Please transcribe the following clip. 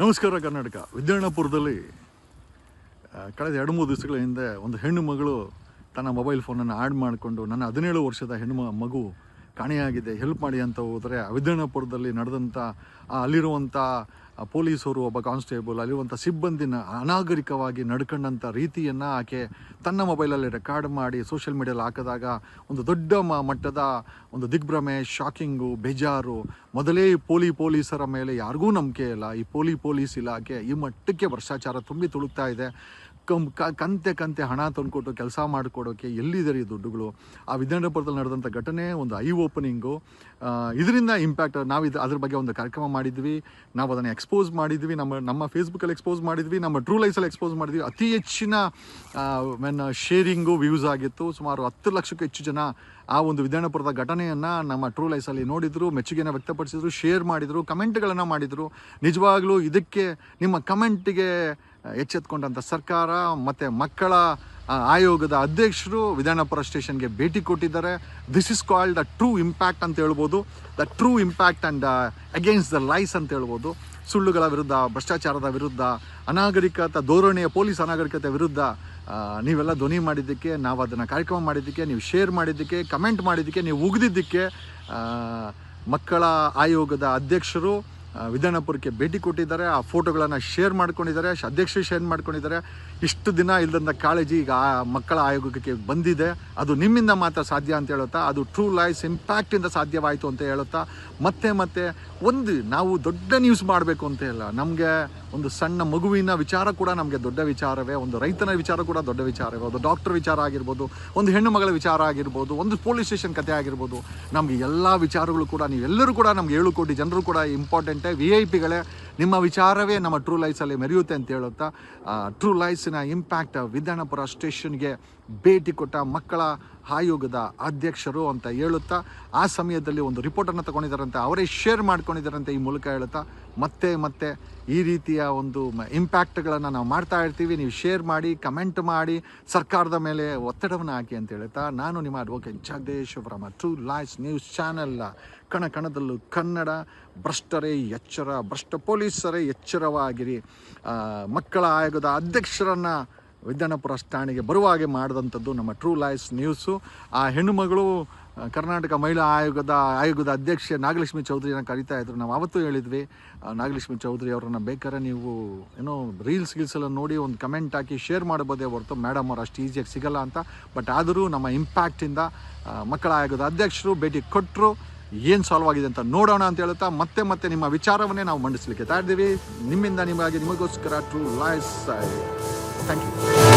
ನಮಸ್ಕಾರ ಕರ್ನಾಟಕ. ವಿದ್ಯಾರ್ಣಪುರದಲ್ಲಿ ಕಳೆದ ಎರಡು ಮೂರು ದಿವಸಗಳ ಹಿಂದೆ ಒಂದು ಹೆಣ್ಣು ಮಗಳು ತನ್ನ ಮೊಬೈಲ್ ಫೋನನ್ನು ಆ್ಯಡ್ ಮಾಡಿಕೊಂಡು ನನ್ನ ಹದಿನೇಳು ವರ್ಷದ ಹೆಣ್ಣು ಮಗು ಕಾಣೆಯಾಗಿದೆ. ಹೆಲ್ಪ್ ಮಾಡಿ ಅಂತ ಹೋದರೆ ವಿಧಾನಪುರದಲ್ಲಿ ನಡೆದಂಥ ಅಲ್ಲಿರುವಂಥ ಪೊಲೀಸರು, ಒಬ್ಬ ಕಾನ್ಸ್ಟೇಬಲ್ ಅಲ್ಲಿರುವಂಥ ಸಿಬ್ಬಂದಿನ ಅನಾಗರಿಕವಾಗಿ ನಡ್ಕೊಂಡಂಥ ರೀತಿಯನ್ನು ಆಕೆ ತನ್ನ ಮೊಬೈಲಲ್ಲಿ ರೆಕಾರ್ಡ್ ಮಾಡಿ ಸೋಷಿಯಲ್ ಮೀಡಿಯಲ್ಲಿ ಹಾಕಿದಾಗ ಒಂದು ದೊಡ್ಡ ಮಟ್ಟದ ಒಂದು ದಿಗ್ಭ್ರಮೆ ಶಾಕಿಂಗು ಬೇಜಾರು, ಮೊದಲೇ ಪೋಲಿ ಪೊಲೀಸರ ಮೇಲೆ ಯಾರಿಗೂ ನಂಬಿಕೆ ಇಲ್ಲ. ಈ ಪೋಲಿ ಪೊಲೀಸ್ ಇಲಾಖೆ ಈ ಮಟ್ಟಕ್ಕೆ ಭ್ರಷ್ಟಾಚಾರ ತುಂಬಿ ತುಳುಕ್ತಾ ಇದೆ. ಕಂತೆ ಕಂತೆ ಹಣ ತಂದುಕೊಟ್ಟು ಕೆಲಸ ಮಾಡಿಕೊಡೋಕ್ಕೆ ಎಲ್ಲಿದ್ದಾರೆ ಈ ದುಡ್ಡುಗಳು? ಆ ವಿಧಾನಪುರದಲ್ಲಿ ನಡೆದಂಥ ಘಟನೆ, ಒಂದು ಐ ಓಪನಿಂಗು ಇದರಿಂದ ಇಂಪ್ಯಾಕ್ಟ್ ನಾವು ಇದು ಅದ್ರ ಬಗ್ಗೆ ಒಂದು ಕಾರ್ಯಕ್ರಮ ಮಾಡಿದ್ವಿ. ನಾವು ಅದನ್ನು ಎಕ್ಸ್ಪೋಸ್ ಮಾಡಿದ್ವಿ. ನಮ್ಮ ನಮ್ಮ ಫೇಸ್ಬುಕ್ಕಲ್ಲಿ ಎಕ್ಸ್ಪೋಸ್ ಮಾಡಿದ್ವಿ. ನಮ್ಮ ಟ್ರೂ ಲೈಫಲ್ಲಿ ಎಕ್ಸ್ಪೋಸ್ ಮಾಡಿದ್ವಿ. ಅತಿ ಹೆಚ್ಚಿನ ಮೆನ್ ಶೇರಿಂಗು ವ್ಯೂಸ್ ಆಗಿತ್ತು. ಸುಮಾರು ಹತ್ತು ಲಕ್ಷಕ್ಕೂ ಹೆಚ್ಚು ಜನ ಆ ಒಂದು ವಿಧಾನಪುರದ ಘಟನೆಯನ್ನು ನಮ್ಮ ಟ್ರೂ ಲೈಫಲ್ಲಿ ನೋಡಿದರು, ಮೆಚ್ಚುಗೆಯನ್ನು ವ್ಯಕ್ತಪಡಿಸಿದರು ಶೇರ್ ಮಾಡಿದರು ಕಮೆಂಟ್ಗಳನ್ನು ಮಾಡಿದರು. ನಿಜವಾಗ್ಲೂ ಇದಕ್ಕೆ ನಿಮ್ಮ ಕಮೆಂಟಿಗೆ ಎಚ್ಚೆತ್ಕೊಂಡಂಥ ಸರ್ಕಾರ ಮತ್ತು ಮಕ್ಕಳ ಆಯೋಗದ ಅಧ್ಯಕ್ಷರು ವಿಧಾನಪುರ ಸ್ಟೇಷನ್ಗೆ ಭೇಟಿ ಕೊಟ್ಟಿದ್ದಾರೆ. This is called the true impact ಅಂತ ಹೇಳ್ಬೋದು. The true impact and against the lies ಅಂತ ಹೇಳ್ಬೋದು. ಸುಳ್ಳುಗಳ ವಿರುದ್ಧ, ಭ್ರಷ್ಟಾಚಾರದ ವಿರುದ್ಧ, ಅನಾಗರಿಕತ ಧೋರಣೆಯ ಪೊಲೀಸ್ ಅನಾಗರಿಕತೆ ವಿರುದ್ಧ ನೀವೆಲ್ಲ ಧ್ವನಿ ಮಾಡಿದ್ದಕ್ಕೆ, ನಾವು ಅದನ್ನು ಕಾರ್ಯಕ್ರಮ ಮಾಡಿದ್ದಕ್ಕೆ, ನೀವು ಶೇರ್ ಮಾಡಿದ್ದಕ್ಕೆ ಕಮೆಂಟ್ ಮಾಡಿದ್ದಕ್ಕೆ, ನೀವು ಉಗಿದಿದ್ದಕ್ಕೆ ಮಕ್ಕಳ ಆಯೋಗದ ಅಧ್ಯಕ್ಷರು ವಿಧಾನಪುರಕ್ಕೆ ಭೇಟಿ ಕೊಟ್ಟಿದ್ದಾರೆ. ಆ ಫೋಟೋಗಳನ್ನು ಶೇರ್ ಮಾಡ್ಕೊಂಡಿದ್ದಾರೆ. ಅಧ್ಯಕ್ಷರು ಶೇರ್ ಮಾಡ್ಕೊಂಡಿದ್ದಾರೆ. ಇಷ್ಟು ದಿನ ಇಲ್ಲದಂಥ ಕಾಳಜಿ ಈಗ ಆ ಮಕ್ಕಳ ಆಯೋಗಕ್ಕೆ ಬಂದಿದೆ. ಅದು ನಿಮ್ಮಿಂದ ಮಾತ್ರ ಸಾಧ್ಯ ಅಂತ ಹೇಳುತ್ತಾ, ಅದು ಟ್ರೂ ಲೈಸ್ ಇಂಪ್ಯಾಕ್ಟಿಂದ ಸಾಧ್ಯವಾಯಿತು ಅಂತ ಹೇಳುತ್ತಾ, ಮತ್ತೆ ಮತ್ತೆ ಒಂದು ನಾವು ದೊಡ್ಡ ನ್ಯೂಸ್ ಮಾಡಬೇಕು ಅಂತ ಇಲ್ಲ. ನಮಗೆ ಒಂದು ಸಣ್ಣ ಮಗುವಿನ ವಿಚಾರ ಕೂಡ ನಮಗೆ ದೊಡ್ಡ ವಿಚಾರವೇ, ಒಂದು ರೈತನ ವಿಚಾರ ಕೂಡ ದೊಡ್ಡ ವಿಚಾರವೇ, ಒಂದು ಡಾಕ್ಟರ್ ವಿಚಾರ ಆಗಿರ್ಬೋದು, ಒಂದು ಹೆಣ್ಣು ಮಗಳ ವಿಚಾರ ಆಗಿರ್ಬೋದು, ಒಂದು ಪೊಲೀಸ್ ಸ್ಟೇಷನ್ ಕತೆ ಆಗಿರ್ಬೋದು. ನಮಗೆ ಎಲ್ಲ ವಿಚಾರಗಳು ಕೂಡ ನೀವೆಲ್ಲರೂ ಕೂಡ ನಮ್ಗೆ ಏಳು ಕೋಟಿ ಜನರು ಕೂಡ ಇಂಪಾರ್ಟೆಂಟೇ ವಿ ಐ ಪಿಗಳೇ ನಿಮ್ಮ ವಿಚಾರವೇ ನಮ್ಮ ಟ್ರೂ ಲೈಫ್ಸಲ್ಲಿ ಮೆರೆಯುತ್ತೆ ಅಂತ ಹೇಳುತ್ತಾ ಟ್ರೂ ಲೈಫ್ಸಿನ ಇಂಪ್ಯಾಕ್ಟ್ ವಿಧಾನಪುರ ಸ್ಟೇಷನ್ಗೆ ಭೇಟಿ ಕೊಟ್ಟ ಮಕ್ಕಳ ಆಯೋಗದ ಅಧ್ಯಕ್ಷರು ಅಂತ ಹೇಳುತ್ತಾ, ಆ ಸಮಯದಲ್ಲಿ ಒಂದು ರಿಪೋರ್ಟನ್ನು ತಗೊಂಡಿದ್ದಾರಂತೆ. ಅವರೇ ಶೇರ್ ಮಾಡ್ಕೊಂಡಿದ್ದಾರಂತೆ ಈ ಮೂಲಕ ಹೇಳುತ್ತಾ, ಮತ್ತೆ ಮತ್ತೆ ಈ ರೀತಿಯ ಒಂದು ಇಂಪ್ಯಾಕ್ಟ್ಗಳನ್ನು ನಾವು ಮಾಡ್ತಾ ಇರ್ತೀವಿ. ನೀವು ಶೇರ್ ಮಾಡಿ ಕಮೆಂಟ್ ಮಾಡಿ, ಸರ್ಕಾರದ ಮೇಲೆ ಒತ್ತಡವನ್ನು ಹಾಕಿ ಅಂತ ಹೇಳುತ್ತಾ, ನಾನು ನಿಮ್ಮ advocate Jagadish Brahma true lies news channel ಕಣ ಕಣದಲ್ಲೂ ಕನ್ನಡ ಭ್ರಷ್ಟರೇ ಎಚ್ಚರ, ಭ್ರಷ್ಟ ಪೊಲೀಸರೇ ಎಚ್ಚರವಾಗಿರಿ. ಮಕ್ಕಳ ಆಯೋಗದ ಅಧ್ಯಕ್ಷರನ್ನು ವಿದ್ಯಾನಪುರ ಸ್ಟ್ಯಾಂಡಿಗೆ ಬರುವ ಹಾಗೆ ಮಾಡಿದಂಥದ್ದು ನಮ್ಮ ಟ್ರೂ ಲೈಸ್ ನ್ಯೂಸು ಆ ಹೆಣ್ಣುಮಗಳು ಕರ್ನಾಟಕ ಮಹಿಳಾ ಆಯೋಗದ ಆಯೋಗದ ಅಧ್ಯಕ್ಷೆ ನಾಗಲಕ್ಷ್ಮಿ ಚೌಧರಿನ ಕರಿತಾ ಇದ್ರು. ನಾವು ಅವತ್ತು ಹೇಳಿದ್ವಿ ನಾಗಲಕ್ಷ್ಮಿ ಚೌಧರಿ ಅವರನ್ನು ಬೇಕಾದ್ರೆ ನೀವು ಏನೋ ರೀಲ್ಸ್ ಗೀಲ್ಸ್ ಎಲ್ಲ ನೋಡಿ ಒಂದು ಕಮೆಂಟ್ ಹಾಕಿ ಶೇರ್ ಮಾಡಬೋದೇ ಹೊರತು ಮೇಡಮ್ ಅವ್ರು ಅಷ್ಟು ಈಸಿಯಾಗಿ ಸಿಗಲ್ಲ ಅಂತ. ಬಟ್ ಆದರೂ ನಮ್ಮ ಇಂಪ್ಯಾಕ್ಟಿಂದ ಮಕ್ಕಳ ಆಯೋಗದ ಅಧ್ಯಕ್ಷರು ಭೇಟಿ ಕೊಟ್ಟರು ಏನು ಸಾಲ್ವ್ ಆಗಿದೆ ಅಂತ ನೋಡೋಣ ಅಂತ ಹೇಳುತ್ತಾ ಮತ್ತೆ ಮತ್ತೆ ನಿಮ್ಮ ವಿಚಾರವನ್ನೇ ನಾವು ಮಂಡಿಸಲಿಕ್ಕೆ ಇದ್ದೀವಿ ನಿಮ್ಮಿಂದ ನಿಮಗಾಗಿ ನಿಮಗೋಸ್ಕರ ಟ್ರೂ ಲೈಫ್ 三句